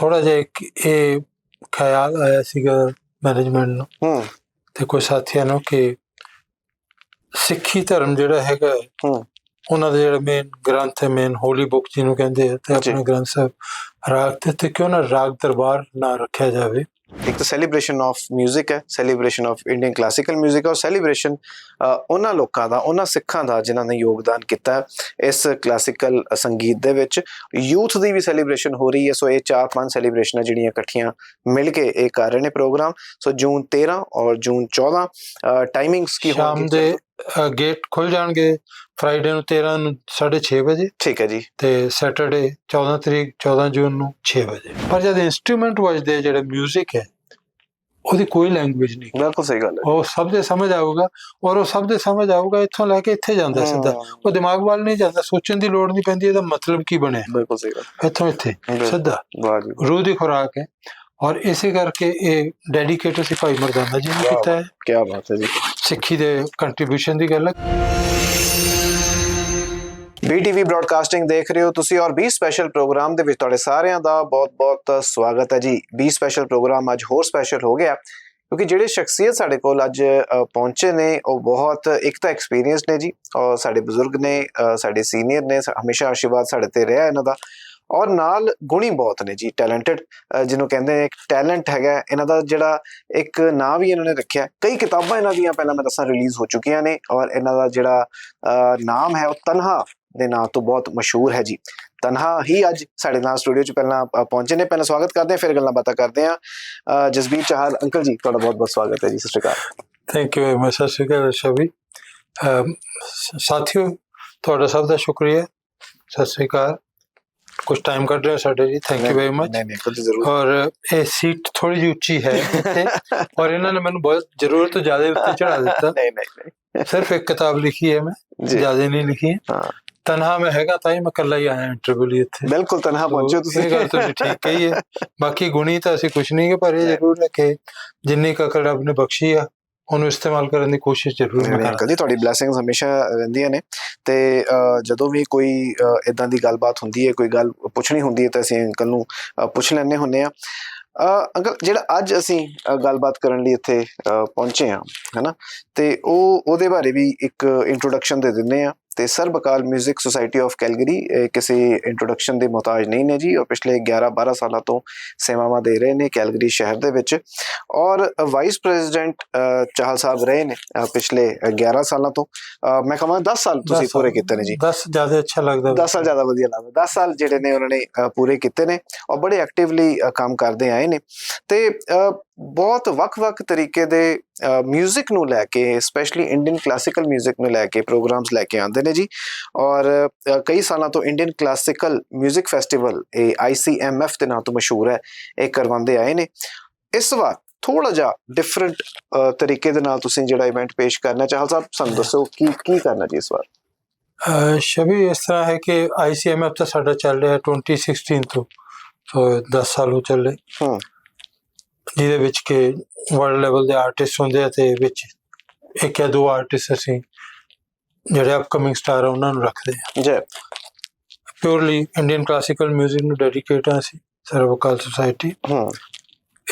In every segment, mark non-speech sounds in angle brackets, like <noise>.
ਥੋੜਾ ਜਿਹਾ ਇੱਕ ਇਹ ਖਿਆਲ ਆਇਆ ਸੀਗਾ ਮੈਨੇਜਮੈਂਟ ਨੂੰ ਹੂੰ। ਤੇ ਕੋਈ ਸਾਥੀਆਂ ਨੂੰ ਕਿ ਸਿੱਖੀ ਧਰਮ ਜਿਹੜਾ ਹੈਗਾ ਹੈ, ਉਹਨਾਂ ਦਾ ਜਿਹੜਾ ਮੇਨ ਗ੍ਰੰਥ ਹੈ ਮੇਨ ਹੋਲੀ ਬੁੱਕ ਜਿਹਨੂੰ ਕਹਿੰਦੇ ਆ ਤੇ। ਆਪਣਾ ਗ੍ਰੰਥ ਸਾਹਿਬ ਰਾਗ ਤੇ ਕਿਉਂ ਨਾ ਰਾਗ ਦਰਬਾਰ ਨਾ ਰੱਖਿਆ ਜਾਵੇ। ਇੱਕ ਤਾਂ ਸੈਲੀਬ੍ਰੇਸ਼ਨ ਆਫ 뮤직 ਹੈ ਸੈਲੀਬ੍ਰੇਸ਼ਨ ਆਫ ਇੰਡੀਅਨ ਕਲਾਸੀਕਲ 뮤직 ਔਰ ਸੈਲੀਬ੍ਰੇਸ਼ਨ ਉਹਨਾਂ ਲੋਕਾਂ ਦਾ ਉਹਨਾਂ ਸਿੱਖਾਂ ਦਾ ਜਿਨ੍ਹਾਂ ਨੇ ਯੋਗਦਾਨ ਕੀਤਾ ਹੈ ਇਸ ਕਲਾਸੀਕਲ ਸੰਗੀਤ ਦੇ ਵਿੱਚ ਯੂਥ ਦੀ ਵੀ ਸੈਲੀਬ੍ਰੇਸ਼ਨ ਹੋ ਰਹੀ ਹੈ ਸੋ ਇਹ ਚਾਰ ਪੰਜ ਸੈਲੀਬ੍ਰੇਸ਼ਨਾਂ ਜਿਹੜੀਆਂ ਇਕੱਠੀਆਂ ਮਿਲ ਕੇ ਇਹ ਕਰ ਰਹੇ ਨੇ ਪ੍ਰੋਗਰਾਮ ਸੋ ਜੂਨ 13 ਔਰ ਜੂਨ 14 ਟਾਈਮਿੰਗਸ ਕੀ ਸ਼ਾਮ ਹੋਣਗੇ ਦੇ ਗੇਟ ਖੁੱਲ ਜਾਣਗੇ ਫਰਾਈਡੇ ਨੂੰ 13 ਨੂੰ 6:30 ਵਜੇ ਠੀਕ ਹੈ ਜੀ। ਤੇ ਸੈਟਰਡੇ 14 ਤਰੀਕ 14 ਜੂਨ ਨੂੰ 6 ਵਜੇ। ਪਰ ਜਦ ਇਨਸਟਰੂਮੈਂਟ ਵੱਜਦੇ ਜਿਹੜਾ 뮤직 ਹੈ ਉਹਦੀ ਕੋਈ ਲੈਂਗੁਏਜ ਨਹੀਂ। ਬਿਲਕੁਲ ਸਹੀ ਗੱਲ ਹੈ। ਉਹ ਸਭ ਦੇ ਸਮਝ ਆਊਗਾ ਔਰ ਉਹ ਸਭ ਦੇ ਸਮਝ ਆਊਗਾ ਇੱਥੋਂ ਲੈ ਕੇ ਇੱਥੇ ਜਾਂਦਾ ਸਿੱਧਾ। ਉਹ ਦਿਮਾਗ ਵੱਲ ਨਹੀਂ ਜਾਂਦਾ ਸੋਚਣ ਦੀ ਲੋੜ ਨਹੀਂ ਪੈਂਦੀ ਇਹਦਾ ਮਤਲਬ ਕੀ ਬਣਿਆ। ਬਿਲਕੁਲ ਸਹੀ ਗੱਲ ਇੱਥੋਂ ਇੱਥੇ। ਸਿੱਧਾ। ਵਾਹ ਜੀ ਰੂਹ ਦੀ ਖੁਰਾਕ ਹੈ। ਔਰ ਇਸੇ ਕਰਕੇ ਇਹ ਡੈਡੀਕੇਟ ਅਸੀਂ ਭਾਈ ਮਰਦਾਨਾ ਜੀ ਨੇ। ਕੀਤਾ ਹੈ। ਕੀ ਬਾਤ ਹੈ ਜੀ। ਸਿੱਖੀ ਦੇ ਕੰਟਰੀਬਿਊਸ਼ਨ ਦੀ ਗੱਲ ਹੈ BTV ਬ੍ਰਾਡਕਾਸਟਿੰਗ ਦੇਖ ਰਹੇ ਹੋ ਤੁਸੀਂ ਔਰ 20 ਸਪੈਸ਼ਲ ਪ੍ਰੋਗਰਾਮ ਦੇ ਵਿੱਚ ਤੁਹਾਡੇ ਸਾਰਿਆਂ ਦਾ ਬਹੁਤ-ਬਹੁਤ ਸਵਾਗਤ ਹੈ ਜੀ। 20 ਸਪੈਸ਼ਲ ਪ੍ਰੋਗਰਾਮ ਅੱਜ ਹੋਰ ਸਪੈਸ਼ਲ ਹੋ ਗਿਆ, ਕਿਉਂਕਿ ਜਿਹੜੇ ਸ਼ਖਸੀਅਤ ਸਾਡੇ ਕੋਲ ਅੱਜ ਪਹੁੰਚੇ ਨੇ, ਉਹ ਬਹੁਤ, ਇੱਕ ਤਾਂ ਐਕਸਪੀਰੀਅੰਸ ਨੇ ਜੀ, ਔਰ ਸਾਡੇ ਬਜ਼ੁਰਗ ਨੇ ਸਾਡੇ ਸੀਨੀਅਰ ਨੇ ਹਮੇਸ਼ਾ ਆਸ਼ੀਰਵਾਦ ਸਾਡੇ ਤੇ ਰਿਹਾ ਇਹਨਾਂ ਦਾ। ਔਰ ਨਾਲ ਗੁਣੀ ਬਹੁਤ ਨੇ ਜੀ ਟੈਲੈਂਟਡ ਜਿਹਨੂੰ ਕਹਿੰਦੇ ਨੇ ਇੱਕ ਟੈਲੈਂਟ ਹੈਗਾ, ਇਹਨਾਂ ਦਾ ਜਿਹੜਾ ਇੱਕ ਨਾਂ ਵੀ ਇਹਨਾਂ ਨੇ ਰੱਖਿਆ। ਕਈ ਕਿਤਾਬਾਂ ਇਹਨਾਂ ਦੀਆਂ ਪਹਿਲਾਂ ਮੈਂ ਦੱਸਾਂ ਰਿਲੀਜ਼ ਹੋ ਚੁੱਕੀਆਂ ਨੇ ਔਰ ਇਹਨਾਂ ਦਾ ਜਿਹੜਾ ਨਾਮ ਹੈ ਉਹ ਤਨਹਾ ਦੇ ਨਾਂ ਤੋਂ ਬਹੁਤ ਮਸ਼ਹੂਰ ਹੈ ਜੀ। ਤਨਹਾ ਹੀ ਅੱਜ ਸਾਡੇ ਨਾਲ ਸਟੂਡੀਓ 'ਚ ਪਹਿਲਾਂ ਪਹੁੰਚੇ ਨੇ। ਪਹਿਲਾਂ ਸਵਾਗਤ ਕਰਦੇ ਹਾਂ, ਫਿਰ ਗੱਲਾਂ ਬਾਤਾਂ ਕਰਦੇ ਹਾਂ। ਜਸਬੀਰ ਚਾਹਲ, ਅੰਕਲ ਜੀ, ਤੁਹਾਡਾ ਬਹੁਤ ਬਹੁਤ ਸਵਾਗਤ ਹੈ ਜੀ, ਸਤਿ ਸ਼੍ਰੀ ਅਕਾਲ। ਥੈਂਕ ਯੂ ਮੈਂ ਸਤਿ ਸ਼੍ਰੀ ਅਕਾਲ ਸ਼ਬੀ। ਸਾਥੀਓ, ਤੁਹਾਡਾ ਸਭ ਦਾ ਸ਼ੁਕਰੀਆ। ਸਤਿ ਸ਼੍ਰੀ ਅਕਾਲ। ਕੁਝ ਟਾਈਮ ਕੱਢ ਰਹੇ ਹੋ ਸਾਡੇ ਲਈ ਥੈਂਕ ਯੂ ਵੈਰੀ ਮਚ ਨਹੀਂ ਨਹੀਂ ਅੰਕਲ ਜੀ ਜ਼ਰੂਰ ਔਰ ਇਹ ਸੀਟ ਥੋੜੀ ਜਿਹੀ ਉੱਚੀ ਹੈ ਇੱਥੇ। ਔਰ ਇਹਨਾਂ ਨੇ ਮੈਨੂੰ ਬਹੁਤ ਜ਼ਰੂਰਤ ਤੋਂ ਜ਼ਿਆਦਾ ਉੱਤੇ ਚੜਾ <laughs> ਦਿੱਤਾ। ਨਹੀਂ ਨਹੀਂ ਨਹੀਂ ਸਿਰਫ ਇੱਕ ਕਿਤਾਬ ਲਿਖੀ ਹੈ ਮੈਂ ਜੀ ਜ਼ਿਆਦਾ ਨਹੀਂ ਲਿਖੀ ਹੈ ਹਾਂ ਤਨਹਾ ਮੈਂ ਹੈਗਾ ਤਾਂ ਹੀ ਮੈਂ ਇਕੱਲਾ ਹੀ ਆਇਆ ਇੰਟਰਵਿਊ ਲਈ ਇੱਥੇ ਬਿਲਕੁਲ ਤਨਹਾ ਪਹੁੰਚੇ ਹੋ ਤੁਸੀਂ ਇਹ ਗੱਲ ਤੁਸੀਂ ਠੀਕ ਕਹੀ ਹੈ ਬਾਕੀ ਗੁਣੀ ਤਾਂ ਅਸੀਂ ਕੁਝ ਨਹੀਂ ਹੈ ਪਰ ਇਹ ਜ਼ਰੂਰ ਹੈ ਕਿ ਜਿੰਨੀ ਕੁ ਅਕਲ ਰੱਬ ਨੇ ਬਖਸ਼ੀ ਆ ਉਹਨੂੰ ਇਸਤੇਮਾਲ ਕਰਨ ਦੀ ਕੋਸ਼ਿਸ਼ ਜ਼ਰੂਰ ਨਹੀਂ, ਮੈਂ ਨਹੀਂ, ਕਰਾਂ ਅੰਕਲ ਜੀ ਤੁਹਾਡੀ ਬਲੇਸਿੰਗਸ ਹਮੇਸ਼ਾ ਰਹਿੰਦੀਆਂ ਨੇ। ਤੇ ਜਦੋਂ ਵੀ ਕੋਈ ਇਦਾਂ ਦੀ ਗੱਲਬਾਤ ਹੁੰਦੀ ਹੈ ਕੋਈ ਗੱਲ ਪੁੱਛਣੀ ਹੁੰਦੀ ਹੈ ਤਾਂ ਅਸੀਂ ਅੰਕਲ ਨੂੰ ਪੁੱਛ ਲੈਂਦੇ ਹੁੰਨੇ ਆ ਅੰਕਲ ਜਿਹੜਾ ਅੱਜ ਅਸੀਂ ਗੱਲਬਾਤ ਕਰਨ ਲਈ ਇੱਥੇ ਪਹੁੰਚੇ ਆ ਹੈਨਾ? ਤੇ ਉਹ ਉਹਦੇ ਬਾਰੇ ਵੀ ਇੱਕ ਇੰਟਰੋਡਕਸ਼ਨ ਦੇ ਦਿੰਨੇ ਆ ਤੇ ਸਰਬਕਾਲ 뮤직 ਸੁਸਾਇਟੀ ਆਫ ਕੈਲਗਰੀ ਕਿਸੇ ਇੰਟਰੋਡਕਸ਼ਨ ਦੇ ਮੁਹਤਾਜ ਨਹੀਂ ਨੇ ਜੀ ਉਹ ਪਿਛਲੇ 11 12 ਸਾਲਾਂ ਤੋਂ ਸੇਵਾਵਾਂ ਦੇ ਰਹੇ ਨੇ ਕੈਲਗਰੀ ਸ਼ਹਿਰ ਦੇ ਵਿੱਚ ਔਰ ਵਾਈਸ ਪ੍ਰੈਜ਼ੀਡੈਂਟ ਚਾਹਲ ਸਾਹਿਬ ਰਹੇ ਨੇ ਪਿਛਲੇ 11 ਸਾਲਾਂ ਤੋਂ। ਮੈਂ ਕਹਾਂ 10 ਸਾਲ ਤੁਸੀਂ ਪੂਰੇ। ਕੀਤੇ ਨੇ ਜੀ। 10 ਜ਼ਿਆਦਾ ਅੱਛਾ ਲੱਗਦਾ। 10 ਸਾਲ ਜ਼ਿਆਦਾ ਵਧੀਆ ਲੱਗਦਾ। 10 ਸਾਲ ਜਿਹੜੇ ਨੇ ਉਹਨਾਂ ਨੇ ਪੂਰੇ ਕੀਤੇ ਨੇ ਔਰ ਬੜੇ ਐਕਟਿਵਲੀ ਕੰਮ ਕਰਦੇ ਆਏ ਨੇ। ਤੇ ਬਹੁਤ ਵੱਖ-ਵੱਖ ਤਰੀਕੇ ਦੇ 뮤직 ਨੂੰ ਲੈ ਕੇ ਸਪੈਸ਼ਲੀ ਇੰਡੀਅਨ ਕਲਾਸੀਕਲ 뮤직 ਨੂੰ ਲੈ ਕੇ ਪ੍ਰੋਗਰਾਮਸ ਲੈ ਕੇ ਆਉਂਦੇ ਨੇ ਜੀ ਔਰ ਅ, ਕਈ ਸਾਲਾਂ ਤੋਂ ਇੰਡੀਅਨ ਕਲਾਸੀਕਲ 뮤직 ਫੈਸਟੀਵਲ ਇਹ ICMF ਦੇ ਨਾਂ ਤੋਂ ਮਸ਼ਹੂਰ ਹੈ ਇਹ ਕਰਵਾਉਂਦੇ ਆਏ ਨੇ ਇਸ ਵਾਰ ਥੋੜਾ ਜਿਹਾ ਡਿਫਰੈਂਟ ਤਰੀਕੇ ਦੇ ਨਾਲ ਤੁਸੀਂ ਜਿਹੜਾ ਇਵੈਂਟ ਪੇਸ਼ ਕਰਨਾ ਚਾਹਲ ਸਾਹਿਬ ਸਾਨੂੰ ਦੱਸੋ ਕੀ ਕੀ ਕਰਨਾ ਜੀ ਇਸ ਵਾਰ ਅਹ ਸ਼ਬੀ ਇਸ ਤਰ੍ਹਾਂ ਹੈ ਕਿ ICMF ਤਾਂ ਸਾਡਾ ਚੱਲ ਰਿਹਾ 2016 ਤੋਂ ਸੋ 10 ਸਾਲ ਹੋ ਚੱਲੇ ਹੂੰ ਜਿਹਦੇ ਵਿੱਚ ਕਿ ਵਰਲਡ ਲੈਵਲ ਦੇ ਆਰਟਿਸਟ ਹੁੰਦੇ ਆ ਤੇ ਵਿੱਚ ਇੱਕ ਜਾਂ ਦੋ ਆਰਟਿਸਟ ਅਸੀਂ ਜਿਹੜੇ ਅਪਕਮਿੰਗ ਸਟਾਰ ਆ ਉਹਨਾਂ ਨੂੰ ਰੱਖਦੇ ਆ। ਜੈ। ਪਿਓਰਲੀ ਇੰਡੀਅਨ ਕਲਾਸੀਕਲ 뮤직 ਨੂੰ ਡੈਡੀਕੇਟ ਆ ਅਸੀਂ ਸਰਵਕਾਲ ਸੁਸਾਇਟੀ ਹੂੰ।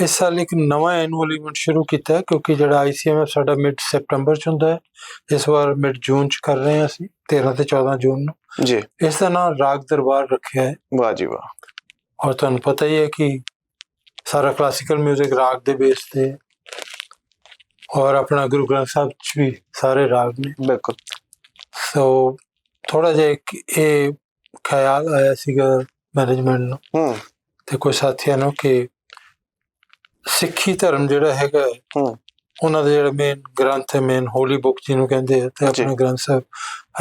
ਇਸ ਸਾਲ ਇੱਕ ਨਵਾਂ ਐਨੂਅਲ ਇਵੈਂਟ ਸ਼ੁਰੂ ਕੀਤਾ ਹੈ ਕਿਉਂਕਿ ਜਿਹੜਾ ICMF ਸਾਡਾ ਮਿਡ ਸੈਪਟੈਂਬਰ ਚ ਹੁੰਦਾ ਹੈ ਇਸ ਵਾਰ ਮਿਡ ਜੂਨ ਚ ਕਰ ਰਹੇ ਹਾਂ ਅਸੀਂ 13 ਤੇ 14 ਜੂਨ ਨੂੰ। ਜੀ। ਇਸ ਦਾ ਨਾਮ ਰਾਗ ਦਰਬਾਰ ਰੱਖਿਆ ਹੈ। ਵਾਹ ਜੀ ਵਾਹ। ਔਰ ਤੁਹਾਨੂੰ ਪਤਾ ਹੀ ਹੈ ਕਿ ਸਾਰਾ ਕਲਾਸੀਕਲ 뮤직 ਰਾਗ ਦੇ ਬੇਸ ਤੇ। ਔਰ ਆਪਣਾ ਗੁਰੂ ਗ੍ਰੰਥ ਸਾਹਿਬ ਚ ਵੀ ਸਾਰੇ ਰਾਗ ਨੇ ਬਿਲਕੁਲ ਸੋ ਥੋੜਾ ਜਿਹਾ ਇੱਕ ਇਹ ਖਿਆਲ ਆਇਆ ਸੀਗਾ ਮੈਨੇਜਮੈਂਟ ਨੂੰ ਹੂੰ ਤੇ ਕੋਈ ਸਾਥੀਆਂ ਨੂੰ ਕਿ ਸਿੱਖੀ ਧਰਮ ਜਿਹੜਾ ਹੈਗਾ ਹੈ, ਉਹਨਾਂ ਦਾ ਜਿਹੜਾ ਮੇਨ ਗ੍ਰੰਥ ਹੈ ਮੇਨ ਹੋਲੀ ਬੁੱਕ ਜਿਹਨੂੰ ਕਹਿੰਦੇ ਆ ਤੇ। ਆਪਣਾ ਗ੍ਰੰਥ ਸਾਹਿਬ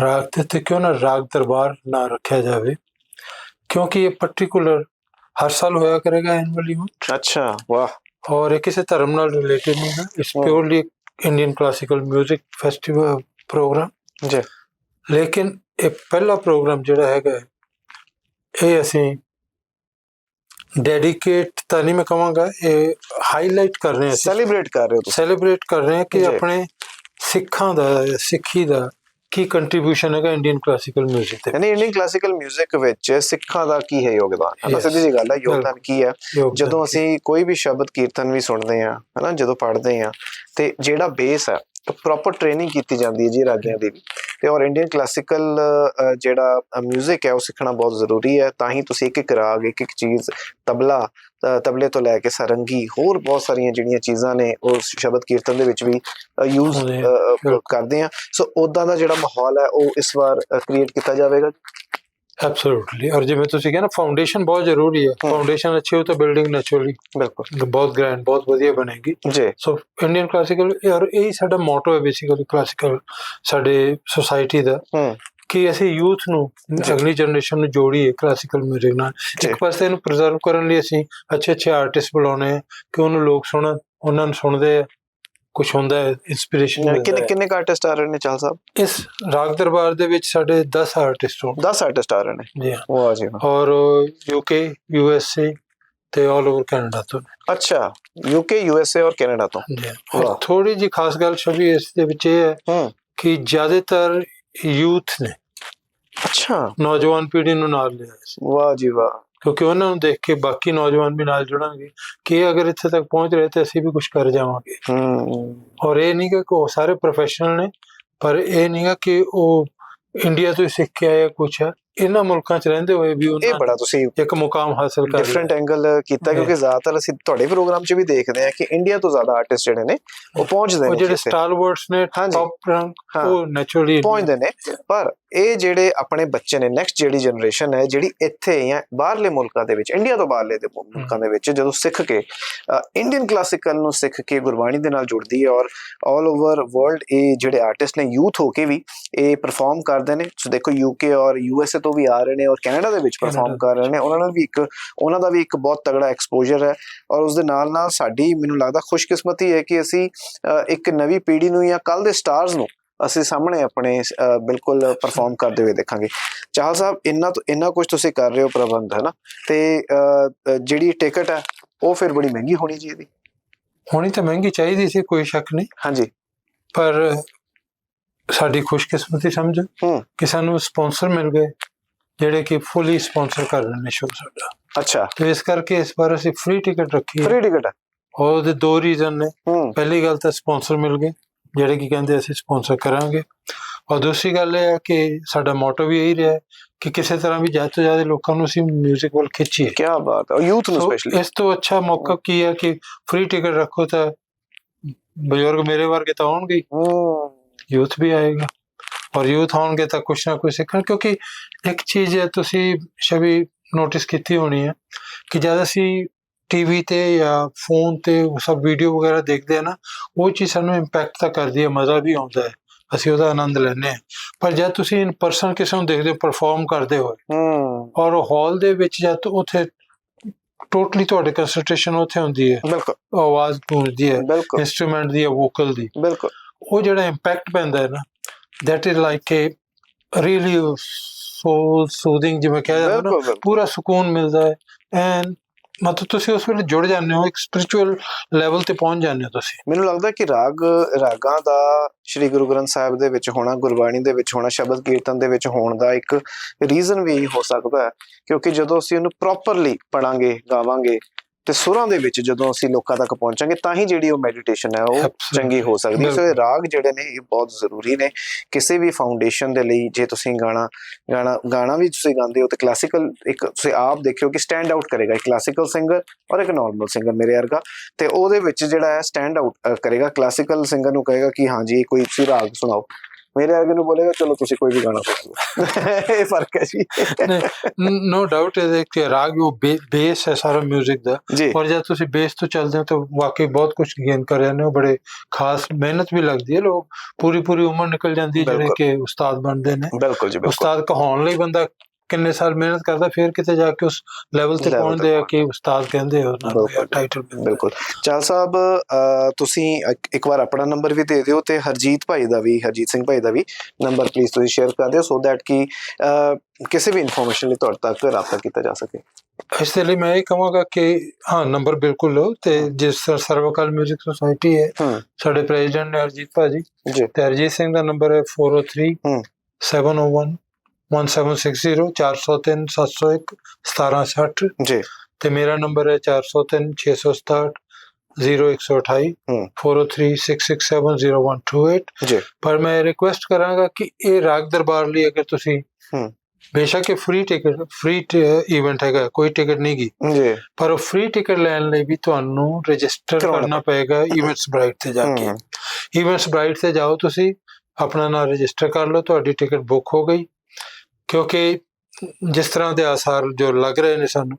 ਰਾਗ ਤੇ ਤੇ ਕਿਉਂ ਨਾ ਰਾਗ ਦਰਬਾਰ ਨਾ ਰੱਖਿਆ ਜਾਵੇ ਕਿਉਂਕਿ ਇਹ ਪਾਰਟਿਕੂਲਰ ਹਰ ਸਾਲ ਹੋਇਆ ਕਰੇਗਾ ਐਨੂਅਲੀ ਅੱਛਾ ਵਾਹ। ਔਰ ਇਹ ਕਿਸੇ ਧਰਮ ਨਾਲ ਰਿਲੇਟਡ ਨਹੀਂ ਹੈ। It's. Purely Indian classical 뮤직 festival programme ji. ਲੇਕਿਨ ਇਹ ਪਹਿਲਾ ਪ੍ਰੋਗਰਾਮ ਜਿਹੜਾ ਹੈਗਾ ਇਹ ਅਸੀਂ ਡੈਡੀਕੇਟ ਤਾਂ ਨਹੀਂ ਮੈਂ ਕਹਾਂਗਾ ਇਹ ਹਾਈਲਾਈਟ ਕਰ ਰਹੇ ਹਾਂ ਸੈਲੀਬ੍ਰੇਟ ਕਰ ਰਹੇ ਹੋ ਤੁਸੀਂ। ਸੈਲੀਬ੍ਰੇਟ ਕਰ ਰਹੇ ਹਾਂ ਕਿ। ਆਪਣੇ ਸਿੱਖਾਂ ਦਾ ਸਿੱਖੀ ਦਾ ਕੀ ਕੰਟਰੀਬਿਊਸ਼ਨ ਹੈਗਾ ਇੰਡੀਅਨ ਕਲਾਸੀਕਲ 뮤직 ਤੇ ਯਾਨੀ ਇੰਡੀਅਨ ਕਲਾਸੀਕਲ 뮤직 ਵਿੱਚ ਸਿੱਖਾਂ ਦਾ ਕੀ ਹੈ ਯੋਗਦਾਨ ਹੈ ਨਾ Yes. ਸਿੱਧੀ ਜੀ ਗੱਲ ਹੈ ਯੋਗਦਾਨ ਬਿਲਕੁਲ। ਕੀ ਹੈ ਯੋਗਦਾਨ ਜਦੋਂ ਕੀ? ਅਸੀਂ ਕੋਈ ਵੀ ਸ਼ਬਦ ਕੀਰਤਨ ਵੀ ਸੁਣਦੇ ਆ ਹਨਾ ਜਦੋਂ ਪੜ੍ਹਦੇ ਆ ਤੇ ਜਿਹੜਾ ਬੇਸ ਹੈ ਪ੍ਰੋਪਰ ਟ੍ਰੇਨਿੰਗ ਕੀਤੀ ਜਾਂਦੀ ਹੈ ਜੀ ਰਾਗਿਆਂ ਦੀ ਵੀ। ਤੇ ਔਰ ਇੰਡੀਅਨ ਕਲਾਸੀਕਲ ਜਿਹੜਾ 뮤직 ਹੈ ਉਹ ਸਿੱਖਣਾ ਬਹੁਤ ਜ਼ਰੂਰੀ ਹੈ ਤਾਂ ਹੀ ਤੁਸੀਂ ਇੱਕ ਇੱਕ ਰਾਗ ਇੱਕ ਇੱਕ ਚੀਜ਼ ਤਬਲਾ ਅ, ਤਬਲੇ ਤੋਂ ਲੈ ਕੇ ਸਰੰਗੀ ਹੋਰ ਬਹੁਤ ਸਾਰੀਆਂ ਜਿਹੜੀਆਂ ਚੀਜ਼ਾਂ ਨੇ ਉਹ ਸ਼ਬਦ ਕੀਰਤਨ ਦੇ ਵਿੱਚ ਵੀ ਯੂਜ਼। ਕਰਦੇ ਆ ਸੋ ਉਦਾਂ ਦਾ ਜਿਹੜਾ ਮਾਹੌਲ ਹੈ ਉਹ ਇਸ ਵਾਰ ਕ੍ਰੀਏਟ ਕੀਤਾ ਜਾਵੇਗਾ? ਐਬਸੋਲੂਟਲੀ ਔਰ ਜਿਵੇਂ ਤੁਸੀਂ ਕਹਿੰਦੇ ਫਾਊਂਡੇਸ਼ਨ ਬਹੁਤ ਜ਼ਰੂਰੀ ਹੈ। ਫਾਊਂਡੇਸ਼ਨ ਅੱਛੀ ਹੋ ਤਾਂ ਬਿਲਡਿੰਗ ਨੈਚੁਰਲੀ ਬਿਲਕੁਲ। ਬਹੁਤ ਗ੍ਰੈਂਡ ਬਹੁਤ ਵਧੀਆ ਬਣੇਗੀ। ਜੀ। ਸੋ ਇੰਡੀਅਨ ਕਲਾਸੀਕਲ ਔਰ ਇਹ ਸਾਡਾ ਮੋਟੋ ਹੈ ਬੇਸਿਕਲੀ ਕਲਾਸੀਕਲ ਸਾਡੇ ਸੋਸਾਇਟੀ ਦਾ। ਕਿ ਅਸੀਂ ਯੂਥ ਨੂੰ। ਅਗਲੀ ਜਨਰੇਸ਼ਨ ਨੂੰ ਜੋੜੀਏ ਕਲਾਸੀਕਲ 뮤직 ਨਾਲ। ਇੱਕ ਪਾਸੇ ਇਹਨੂੰ ਪ੍ਰੀਜ਼ਰਵ ਕਰਨ ਲਈ ਅਸੀਂ ਅੱਛੇ ਅੱਛੇ ਆਰਟਿਸਟ ਬੁਲਾਉਣੇ ਆ ਕਿ ਉਹਨੂੰ ਲੋਕ ਸੁਣਨ ਉਹਨਾਂ ਨੂੰ ਸੁਣਦੇ ਆ ਕੁਝ ਹੁੰਦਾ ਹੈ ਇਨਸਪੀਰੇਸ਼ਨ ਕਿੰਨੇ ਕਿੰਨੇ ਆਰਟਿਸਟ ਆ ਰਹੇ ਨੇ ਚਾਲ ਸਾਹਿਬ ਇਸ ਰਾਗ ਦਰਬਾਰ ਦੇ ਵਿੱਚ ਸਾਡੇ 10 ਆਰਟਿਸਟ ਹੋਣ 10 ਆਰਟਿਸਟ ਆ ਰਹੇ ਨੇ ਜੀ ਹਾਂ ਵਾਹ ਜੀ। ਔਰ ਯੂਕੇ ਯੂਐਸਏ ਤੇ ਆਲ ਓਵਰ ਕੈਨੇਡਾ ਤੋਂ। ਅੱਛਾ ਯੂਕੇ ਯੂਐਸਏ ਔਰ ਕੈਨੇਡਾ ਤੋਂ ਜੀ ਹਾਂ। ਥੋੜੀ ਜੀ ਖਾਸ ਗੱਲ ਛਵੀ ਇਸ ਦੇ ਵਿੱਚ ਇਹ ਹੈ ਹੂੰ ਕਿ ਜ਼ਿਆਦਾਤਰ ਯੂਥ ਨੇ। ਅੱਛਾ। ਨੌਜਵਾਨ ਪੀੜ੍ਹੀ ਨੂੰ ਨਾਲ ਲਿਆ ਸੀ। ਵਾਹ ਜੀ ਵਾਹ। ਕਿਉਂਕਿ ਉਹਨਾਂ ਨੂੰ ਦੇਖ ਕੇ ਬਾਕੀ ਨੌਜਵਾਨ ਵੀ ਨਾਲ ਜੁੜਨਗੇ। ਕਿ ਅਗਰ ਇੱਥੇ ਤੱਕ ਪਹੁੰਚ ਰਹੇ ਤੇ ਅਸੀਂ ਵੀ ਕੁਝ ਕਰ ਜਾਵਾਂਗੇ। ਹੂੰ। ਔਰ ਇਹ ਨਹੀਂ ਕਿ ਉਹ ਸਾਰੇ ਪ੍ਰੋਫੈਸ਼ਨਲ ਨੇ ਪਰ ਇਹ ਨਹੀਂ ਕਿ ਉਹ ਇੰਡੀਆ ਤੋਂ ਸਿੱਖ ਕੇ ਆਇਆ ਕੁਝ ਹੈ। ਇਹਨਾਂ ਮੁਲਕਾਂ 'ਚ ਰਹਿੰਦੇ ਹੋਏ ਵੀ ਇਹ ਉਹਨਾਂ ਬੜਾ ਤੁਸੀਂ ਇੱਕ ਮੁਕਾਮ ਹਾਸਲ ਕਰ ਡਿਫਰੈਂਟ ਲਿਆ ਐਂਗਲ ਕੀਤਾ ਕਿਉਂਕਿ ਜ਼ਿਆਦਾਤਰ ਅਸੀਂ ਤੁਹਾਡੇ ਪ੍ਰੋਗਰਾਮ 'ਚ ਵੀ ਦੇਖਦੇ ਹਾਂ ਕਿ ਇੰਡੀਆ ਤੋਂ ਜ਼ਿਆਦਾ ਆਰਟਿਸਟ ਜਿਹੜੇ ਨੇ ਉਹ ਪਹੁੰਚਦੇ ਉਹ ਨੇ ਜਿਹੜੇ ਇੱਥੇ। ਸਟਾਰਵਰਡਸ ਨੇ ਹਾਂਜੀ। ਟੌਪ ਰੈਂਕ ਹਾਂ। ਉਹ ਨੈਚੁਰਲੀ ਪਹੁੰਚਦੇ ਨੇ ਪਰ ਇਹ ਜਿਹੜੇ ਆਪਣੇ ਬੱਚੇ ਨੇ ਨੈਕਸਟ ਜਿਹੜੀ ਜਨਰੇਸ਼ਨ ਹੈ ਜਿਹੜੀ ਇੱਥੇ ਜਾਂ ਬਾਹਰਲੇ ਮੁਲਕਾਂ ਦੇ ਵਿੱਚ ਇੰਡੀਆ ਤੋਂ ਬਾਹਰਲੇ ਦੇ ਮੁਲਕਾਂ ਦੇ ਵਿੱਚ ਜਦੋਂ ਸਿੱਖ ਕੇ ਇੰਡੀਅਨ ਕਲਾਸੀਕਲ ਨੂੰ ਸਿੱਖ ਕੇ ਗੁਰਬਾਣੀ ਦੇ ਨਾਲ ਜੁੜਦੀ ਹੈ ਔਰ 올 ਓਵਰ ਵਰਲਡ ਇਹ ਜਿਹੜੇ ਆਰਟਿਸਟ ਨੇ ਯੂਥ ਹੋ ਕੇ ਵੀ ਇਹ ਪਰਫਾਰਮ ਕਰਦੇ ਨੇ ਸੋ ਦੇਖੋ ਯੂਕੇ ਔਰ ਯੂਐਸਏ ਤੋਂ ਵੀ ਆ ਰਹੇ ਨੇ ਔਰ ਕੈਨੇਡਾ ਦੇ ਵਿੱਚ ਪਰਫਾਰਮ ਕਰ ਰਹੇ ਨੇ ਉਹਨਾਂ ਨਾਲ ਵੀ ਇੱਕ ਉਹਨਾਂ ਦਾ ਵੀ ਇੱਕ ਬਹੁਤ ਤਗੜਾ ਐਕਸਪੋਜ਼ਰ ਹੈ ਔਰ ਉਸ ਦੇ ਨਾਲ ਨਾਲ ਸਾਡੀ ਮੈਨੂੰ ਲੱਗਦਾ ਖੁਸ਼ਕਿਸਮਤੀ ਹੈ ਕਿ ਅਸੀਂ ਇੱਕ ਨਵੀਂ ਪੀੜ੍ਹੀ ਨੂੰ ਜਾਂ ਕੱਲ ਦੇ ਸਟਾਰਸ ਨੂੰ ਅਸੀਂ ਸਾਹਮਣੇ ਆਪਣੇ ਬਿਲਕੁਲ ਪਰਫਾਰਮ ਕਰਦੇ ਹੋਏ ਦੇਖਾਂਗੇ। ਚਾਹਲ ਸਾਹਿਬ ਇੰਨਾ ਤੋਂ ਇੰਨਾ ਕੁਝ ਤੁਸੀਂ ਕਰ ਰਹੇ ਹੋ ਪ੍ਰਬੰਧ ਹੈ ਨਾ? ਤੇ ਜਿਹੜੀ ਟਿਕਟ ਹੈ ਉਹ ਫਿਰ ਬੜੀ ਮਹਿੰਗੀ ਹੋਣੀ ਚਾਹੀਦੀ। ਹੋਣੀ ਤਾਂ ਮਹਿੰਗੀ ਚਾਹੀਦੀ ਸੀ ਕੋਈ ਸ਼ੱਕ ਨਹੀਂ। ਹਾਂਜੀ। ਪਰ ਸਾਡੀ ਖੁਸ਼ਕਿਸਮਤੀ ਸਮਝੋ। ਕਿ ਸਾਨੂੰ ਸਪਾਂਸਰ ਮਿਲ ਗਏ। ਜਿਹੜੇ ਕਿ ਫੁੱਲੀ ਸਪਾਂਸਰ ਕਰ ਰਹੇ ਨੇ ਸ਼ੋਅ ਸਾਡਾ ਅੱਛਾ ਤੇ ਇਸ ਕਰਕੇ ਇਸ ਵਾਰ ਅਸੀਂ ਫ੍ਰੀ ਟਿਕਟ ਰੱਖੀ ਹੈ ਫ੍ਰੀ ਟਿਕਟ ਹੈ ਔਰ ਉਹਦੇ ਦੋ ਰੀਜ਼ਨ ਨੇ ਹੂੰ ਪਹਿਲੀ ਗੱਲ ਤਾਂ ਸਪਾਂਸਰ ਮਿਲ ਗਏ ਜਿਹੜੇ ਕਿ ਕਹਿੰਦੇ ਅਸੀਂ ਸਪਾਂਸਰ ਕਰਾਂਗੇ ਔਰ ਦੂਸਰੀ ਗੱਲ ਇਹ ਹੈ ਕਿ ਸਾਡਾ ਮੋਟੋ ਵੀ ਇਹੀ ਰਿਹਾ ਹੈ ਕਿ ਕਿਸੇ ਤਰ੍ਹਾਂ ਵੀ ਜ਼ਿਆਦਾ ਤੋਂ ਜ਼ਿਆਦਾ ਲੋਕਾਂ ਨੂੰ ਅਸੀਂ 뮤직 ਵੱਲ ਖਿੱਚੀਏ ਕੀ ਬਾਤ ਹੈ ਯੂਥ ਨੂੰ ਸੋ ਸਪੈਸ਼ਲੀ ਇਸ ਤੋਂ ਅੱਛਾ ਮੌਕਾ ਕੀ ਹੈ ਕਿ ਫ੍ਰੀ ਟਿਕਟ ਰੱਖੋ ਤਾਂ ਬਜ਼ੁਰਗ ਮੇਰੇ ਵਰਗੇ ਤਾਂ ਆਉਣਗੇ ਹੀ, ਹੂੰ ਯੂਥ ਵੀ ਆਏਗਾ ਔਰ ਯੂਥ ਆਉਣਗੇ ਤਾਂ ਕੁਛ ਨਾ ਕੁਛ ਸਿੱਖਣ ਕਿਉਂਕਿ ਇੱਕ ਚੀਜ਼ ਹੈ ਤੁਸੀਂ ਸ਼ਬੀ ਨੋਟਿਸ ਕੀਤੀ ਹੋਣੀ ਹੈ ਕਿ ਜਦ ਅਸੀਂ ਟੀਵੀ ਤੇ ਜਾਂ ਫੋਨ ਤੇ ਉਹ ਸਭ ਵੀਡੀਓ ਵਗੈਰਾ ਦੇਖਦੇ ਆ ਨਾ ਉਹ ਚੀਜ਼ ਸਾਨੂੰ ਇੰਪੈਕਟ ਤਾਂ ਕਰਦੀ ਹੈ ਮਜ਼ਾ ਵੀ ਆਉਂਦਾ ਹੈ ਅਸੀਂ ਉਹਦਾ ਆਨੰਦ ਹਾਂ। ਪਰ ਜਦ ਤੁਸੀਂ ਇਨ ਪਰਸਨ ਕਿਸੇ ਨੂੰ ਦੇਖਦੇ ਹੋ ਪਰਫਾਰਮ ਕਰਦੇ ਹੂੰ। ਔਰ ਹਾਲ ਦੇ ਵਿੱਚ ਜਦ ਉੱਥੇ ਟੋਟਲੀ ਤੁਹਾਡੀ ਕੰਸੈਂਟਰੇਸ਼ਨ ਉੱਥੇ ਹੁੰਦੀ ਹੈ। ਬਿਲਕੁਲ। ਆਵਾਜ਼ ਗੂੰਜਦੀ ਹੈ ਇਨਸਟਰੂਮੈਂਟ ਦੀ ਜਾਂ ਵੋਕਲ ਦੀ। ਬਿਲਕੁਲ। ਉਹ ਜਿਹੜਾ ਇੰਪੈਕਟ ਪੈਂਦਾ ਹੈ ਨਾ that is like a really soul soothing ਜਿਵੇਂ ਕਿਹਾ ਜਾਂਦਾ ਨਾ। ਪੂਰਾ ਸਕੂਨ ਮਿਲਦਾ ਹੈ ਐਂਡ ਮਤਲਬ ਤੁਸੀਂ ਉਸ ਵੇਲੇ ਜੁੜ ਜਾਂਦੇ ਹੋ ਇੱਕ ਸਪਿਰਚੁਅਲ ਲੈਵਲ ਤੇ ਪਹੁੰਚ ਜਾਂਦੇ ਹੋ ਤੁਸੀਂ ਮੈਨੂੰ ਲੱਗਦਾ ਕਿ ਰਾਗ ਰਾਗਾਂ ਦਾ ਸ੍ਰੀ ਗੁਰੂ ਗ੍ਰੰਥ ਸਾਹਿਬ ਦੇ ਵਿੱਚ ਹੋਣਾ ਗੁਰਬਾਣੀ ਦੇ ਵਿੱਚ ਹੋਣਾ ਸ਼ਬਦ ਕੀਰਤਨ ਦੇ ਵਿੱਚ ਹੋਣ ਦਾ ਇੱਕ ਰੀਜ਼ਨ ਵੀ ਹੋ ਸਕਦਾ ਹੈ। ਕਿਉਂਕਿ ਜਦੋਂ ਅਸੀਂ ਉਹਨੂੰ ਪ੍ਰੋਪਰਲੀ ਪੜਾਂਗੇ ਗਾਵਾਂਗੇ ਤੇ ਸੁਰਾਂ ਦੇ ਵਿੱਚ ਜਦੋਂ ਅਸੀਂ ਲੋਕਾਂ ਤੱਕ ਪਹੁੰਚਾਂਗੇ ਤਾਂ ਹੀ ਜਿਹੜੀ ਉਹ ਮੈਡੀਟੇਸ਼ਨ ਹੈ ਉਹ. ਚੰਗੀ ਹੋ ਸਕਦੀ ਹੈ। ਸੋ ਇਹ। ਰਾਗ ਜਿਹੜੇ ਨੇ ਇਹ ਬਹੁਤ ਜ਼ਰੂਰੀ ਨੇ। ਕਿਸੇ ਵੀ ਫਾਊਂਡੇਸ਼ਨ ਦੇ ਲਈ ਜੇ ਤੁਸੀਂ ਗਾਣਾ ਗਾਣਾ ਗਾਣਾ ਵੀ ਤੁਸੀਂ ਗਾਉਂਦੇ ਹੋ ਤੇ ਕਲਾਸੀਕਲ ਇੱਕ ਤੁਸੀਂ ਆਪ ਦੇਖਿਓ ਕਿ ਸਟੈਂਡ ਆਊਟ ਕਰੇਗਾ। ਇੱਕ ਕਲਾਸੀਕਲ ਸਿੰਗਰ ਔਰ ਇੱਕ ਨਾਰਮਲ ਸਿੰਗਰ ਮੇਰੇ ਵਰਗਾ। ਤੇ ਉਹਦੇ ਵਿੱਚ ਜਿਹੜਾ ਹੈ ਸਟੈਂਡ ਆਊਟ ਕਰੇਗਾ। ਕਲਾਸੀਕਲ ਸਿੰਗਰ ਨੂੰ ਕਹੇਗਾ ਕਿ ਹਾਂ ਜੀ ਕੋਈ ਤੁਸੀਂ ਰਾਗ ਸੁਣਾਓ। ਮੇਰੇ ਵਰਗੇ ਨੂੰ ਬੋਲੇਗਾ ਚਲੋ ਤੁਸੀਂ ਕੋਈ ਵੀ ਗਾਣਾ ਸੁਣਾਓ ਇਹ ਫ਼ਰਕ ਹੈ ਜੀ। ਨੋ ਡਾਊਟ ਹੈ ਕਿ ਰਾਗ ਉਹ ਬੇਸ ਹੈ ਸਾਰਾ 뮤직 ਦਾ ਔਰ ਜਦ ਤੁਸੀਂ ਬੇਸ ਤੋਂ ਚੱਲਦੇ ਹੋ ਤਾਂ ਵਾਕਈ ਬਹੁਤ ਕੁਝ ਗੇਨ ਕਰ ਰਹੇ ਨੇ ਬੜੇ ਖਾਸ ਮਿਹਨਤ ਵੀ ਲੱਗਦੀ ਹੈ ਲੋਕ। ਪੂਰੀ ਪੂਰੀ ਉਮਰ ਨਿਕਲ ਜਾਂਦੀ ਹੈ ਜਿਹੜੇ। ਕਿ ਉਸਤਾਦ ਬਣਦੇ ਨੇ। ਬਿਲਕੁਲ ਜੀ ਬਿਲਕੁਲ। ਉਸਤਾਦ ਕਹਾਉਣ ਲਈ ਬੰਦਾ ਕਿੰਨੇ ਸਾਲ ਮਿਹਨਤ ਕਰਦਾ ਫਿਰ ਕਿਤੇ ਜਾ ਕੇ ਉਸ ਲੈਵਲ ਤੇ ਪਹੁੰਚਦੇ ਆ ਕਿ ਉਸਤਾਦ ਕਹਿੰਦੇ ਹੋ ਉਹਨਾਂ ਨੂੰ। ਟਾਈਟਲ ਬਿਲਕੁਲ ਚਾਲ ਸਾਹਿਬ ਤੁਸੀਂ ਇੱਕ- ਵਾਰ ਆਪਣਾ ਨੰਬਰ ਵੀ ਦੇ ਦਿਓ ਤੇ ਹਰਜੀਤ ਭਾਈ ਦਾ ਵੀ ਹਰਜੀਤ ਸਿੰਘ ਭਾਈ ਦਾ ਵੀ ਨੰਬਰ ਪਲੀਜ਼ ਤੁਸੀਂ ਸ਼ੇਅਰ ਕਰ ਦਿਓ ਸੋ ਦੈਟ ਕਿ ਕਿਸੇ ਵੀ ਇਨਫੋਰਮੇਸ਼ਨ ਲਈ ਤੁਹਾਡੇ ਤੱਕ ਰਾਬਤਾ ਕੀਤਾ ਜਾ ਸਕੇ। ਇਸ ਦੇ ਲਈ ਮੈਂ ਇਹ ਕਹਾਂਗਾ ਕਿ ਹਾਂ ਨੰਬਰ ਬਿਲਕੁਲ ਲਓ ਤੇ ਜਿਸ ਸਰਵਕਾਲ 뮤직 ਸੁਸਾਇਟੀ ਹੈ। ਸਾਡੇ ਪ੍ਰੈਜ਼ੀਡੈਂਟ ਨੇ ਅਰਜੀਤ ਭਾਜੀ ਜੀ। ਤੇ ਅਰਜੀਤ ਸਿੰਘ ਦਾ ਨੰਬਰ ਹੈ 403 ਹੂੰ 701 1760 403 701 1760 ਜੀ ਤੇ ਮੇਰਾ ਨੰਬਰ ਹੈ 403 667 0128 ਹੂੰ 4036670128 ਜੀ ਪਰ ਮੈਂ ਰਿਕੁਐਸਟ ਕਰਾਂਗਾ ਕਿ ਇਹ ਰਾਗ ਦਰਬਾਰ ਲਈ ਅਗਰ ਤੁਸੀਂ ਹੂੰ ਬੇਸ਼ੱਕ ਇਹ ਫ੍ਰੀ ਟਿਕਟ ਫ੍ਰੀ ਇਵੈਂਟ ਹੈਗਾ ਕੋਈ ਟਿਕਟ ਨਹੀਂ ਗੀ ਜੀ ਪਰ ਉਹ ਫ੍ਰੀ ਟਿਕਟ ਲੈਣ ਲਈ ਵੀ ਤੁਹਾਨੂੰ ਰਜਿਸਟਰ ਕਰਾਉਣਾ ਕਰਨਾ ਪਏਗਾ ਇਵੈਂਟਸ ਬ੍ਰਾਈਟ ਤੇ ਜਾ ਕੇ ਹੂੰ ਇਵੈਂਟਸ ਬ੍ਰਾਈਟ ਤੇ ਜਾਓ ਤੁਸੀਂ ਆਪਣਾ ਨਾਮ ਰਜਿਸਟਰ ਕਰ ਲਓ ਤੁਹਾਡੀ ਟਿਕਟ ਬੁੱਕ ਹੋ ਗਈ ਕਿਉਂਕਿ ਜਿਸ ਤਰ੍ਹਾਂ ਦੇ ਆਸਾਰ ਜੋ ਲੱਗ ਰਹੇ ਨੇ ਸਾਨੂੰ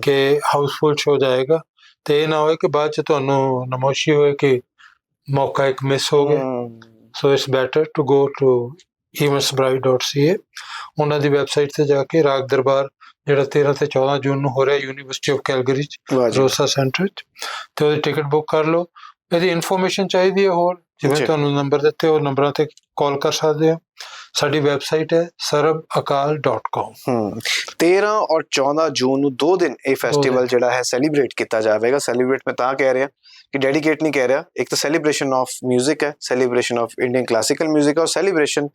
ਕਿ ਹਾਊਸਫੁੱਲ ਹੋ ਜਾਏਗਾ ਤੇ ਇਹ ਨਾ ਹੋਏ ਕਿ ਬਾਅਦ ਚ ਤੁਹਾਨੂੰ ਨਮੋਸ਼ੀ ਹੋਏ ਕਿ ਮੌਕਾ ਇੱਕ ਮਿਸ ਹੋ ਗਿਆ। So it's better to go to eventsbrite.ca ਉਹਨਾਂ ਦੀ ਵੈਬਸਾਈਟ ਤੇ ਜਾ ਕੇ ਰਾਗ ਦਰਬਾਰ ਜਿਹੜਾ 13 ਤੇ 14 ਜੂਨ ਨੂੰ ਹੋ ਰਿਹਾ ਯੂਨੀਵਰਸਿਟੀ ਆਫ ਕੈਲਗਰੀ ਚ ਰੋਸਾ ਸੈਂਟਰ ਚ ਤੇ ਉਹਦੀ ਟਿਕਟ ਬੁੱਕ ਕਰ ਲਓ। ਇਹਦੀ ਇਨਫੋਰਮੇਸ਼ਨ ਚਾਹੀਦੀ ਹੈ ਹੋਰ। ਜਿਵੇਂ ਤੁਹਾਨੂੰ ਨੰਬਰ ਦਿੱਤੇ ਉਹ ਨੰਬਰਾਂ ਤੇ ਕਾਲ ਕਰ ਸਕਦੇ ਹੋ। ਸਾਡੀ ਵੈਬਸਾਈਟ ਹੈ sarabakal.com ਹੂੰ। 13 ਔਰ 14 ਜੂਨ ਨੂੰ ਦੋ ਦਿਨ ਇਹ ਫੈਸਟੀਵਲ ਜਿਹੜਾ ਹੈ ਸੈਲੀਬ੍ਰੇਟ ਕੀਤਾ ਜਾਵੇਗਾ। ਸੈਲੀਬ੍ਰੇਟ ਮੈਂ ਤਾਂ ਕਹਿ ਰਿਹਾ। ਕਿ ਡੈਡੀਕੇਟ ਨਹੀਂ ਕਹਿ ਰਿਹਾ ਇੱਕ ਤਾਂ ਸੈਲੀਬ੍ਰੇਸ਼ਨ ਆਫ 뮤직 ਹੈ ਸੈਲੀਬ੍ਰੇਸ਼ਨ ਆਫ ਇੰਡੀਅਨ ਕਲਾਸੀਕਲ 뮤직 ਹੈ ਔਰ ਸੈਲੀਬ੍ਰੇਸ਼ਨ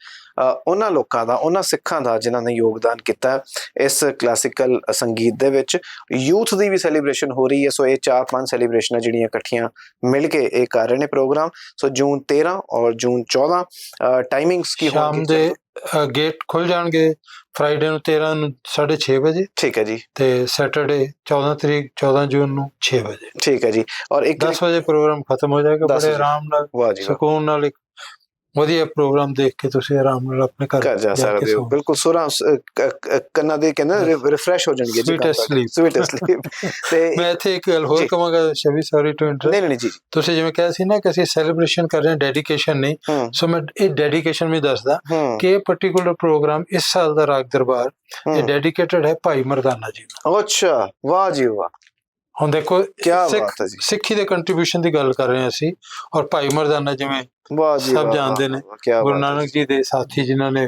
ਉਹਨਾਂ ਲੋਕਾਂ ਦਾ ਉਹਨਾਂ ਸਿੱਖਾਂ ਦਾ ਜਿਨ੍ਹਾਂ ਨੇ ਯੋਗਦਾਨ ਕੀਤਾ ਹੈ ਇਸ ਕਲਾਸੀਕਲ ਸੰਗੀਤ ਦੇ ਵਿੱਚ ਯੂਥ ਦੀ ਵੀ ਸੈਲੀਬ੍ਰੇਸ਼ਨ ਹੋ ਰਹੀ ਹੈ ਸੋ ਇਹ ਚਾਰ ਪੰਜ ਸੈਲੀਬ੍ਰੇਸ਼ਨਾਂ ਜਿਹੜੀਆਂ ਇਕੱਠੀਆਂ ਮਿਲ ਕੇ ਇਹ ਕਰ ਰਹੇ ਨੇ ਪ੍ਰੋਗਰਾਮ ਸੋ ਜੂਨ 13 ਔਰ ਜੂਨ 14 ਟਾਈਮਿੰਗਸ ਕੀ ਸ਼ਾਮ ਹੋਣਗੀ ਦੇ ਗੇਟ ਖੁੱਲ ਜਾਣਗੇ ਫਰਾਈਡੇ ਨੂੰ 13 ਨੂੰ 6:30 ਵਜੇ ਠੀਕ ਹੈ ਜੀ। ਤੇ ਸੈਟਰਡੇ 14 ਤਰੀਕ 14 ਜੂਨ ਨੂੰ 6 ਵਜੇ। ਠੀਕ ਹੈ ਜੀ। ਔਰ ਇੱਕ 10 ਵਜੇ ਪ੍ਰੋਗਰਾਮ ਖਤਮ ਹੋ ਜਾਏਗਾ 10 ਬੜੇ। ਆਰਾਮ ਨਾਲ ਸਕੂਨ ਨਾਲ ਇੱਕ ਵਧੀਆ ਪ੍ਰੋਗਰਾਮ ਦੇਖ ਕੇ ਤੁਸੀਂ ਆਰਾਮ ਨਾਲ ਆਪਣੇ ਘਰ ਜਾ ਸਕਦੇ ਹੋ। ਬਿਲਕੁਲ ਸੁਰਾਂ ਕੰਨਾਂ ਦੇ ਕਹਿੰਦੇ ਰਿਫਰੈਸ਼ ਹੋ ਜਾਣਗੇ sleep. ਸਵੀਟ ਸਲੀਪ <laughs> ਤੇ ਮੈਂ ਇੱਥੇ ਇੱਕ ਗੱਲ ਹੋਰ ਜੀ। ਕਹਾਂਗਾ ਸ਼ਵੀ ਸੌਰੀ ਟੂ ਇੰਟਰ ਨਹੀਂ ਨਹੀਂ ਜੀ ਤੁਸੀਂ ਜਿਵੇਂ ਕਿਹਾ ਸੀ ਨਾ ਕਿ ਅਸੀਂ ਸੈਲੀਬ੍ਰੇਸ਼ਨ ਕਰ ਰਹੇ ਹਾਂ ਡੈਡੀਕੇਸ਼ਨ ਨਹੀਂ। ਸੋ ਮੈਂ ਇਹ ਡੈਡੀਕੇਸ਼ਨ ਵੀ ਦੱਸਦਾ ਕਿ ਇਹ ਪਾਰਟਿਕੂਲਰ ਪ੍ਰੋਗਰਾਮ ਇਸ ਸਾਲ ਦਾ ਰਾਗ ਦਰਬਾਰ ਇਹ। ਡੈਡੀਕੇਟਡ ਹੈ ਭਾਈ ਮਰਦਾਨਾ ਜੀ ਨੂੰ ਅੱਛਾ ਵਾਹ ਜੀ ਵਾਹ। ਹੁਣ ਦੇਖੋ ਕਿਆ ਬਾਤ ਹੈ ਜੀ। ਸਿੱਖੀ ਦੇ ਕੰਟਰੀਬਿਊਸ਼ਨ ਦੀ ਗੱਲ ਕਰ ਰਹੇ ਹਾਂ ਅਸੀਂ ਔਰ ਭਾਈ ਮਰਦਾਨਾ ਜਿਵੇਂ ਵਾਹ ਜੀ ਸਭ ਜਾਣਦੇ ਨੇ ਗੁਰੂ ਨਾਨਕ ਜੀ ਦੇ ਸਾਥੀ ਜਿਨ੍ਹਾਂ ਨੇ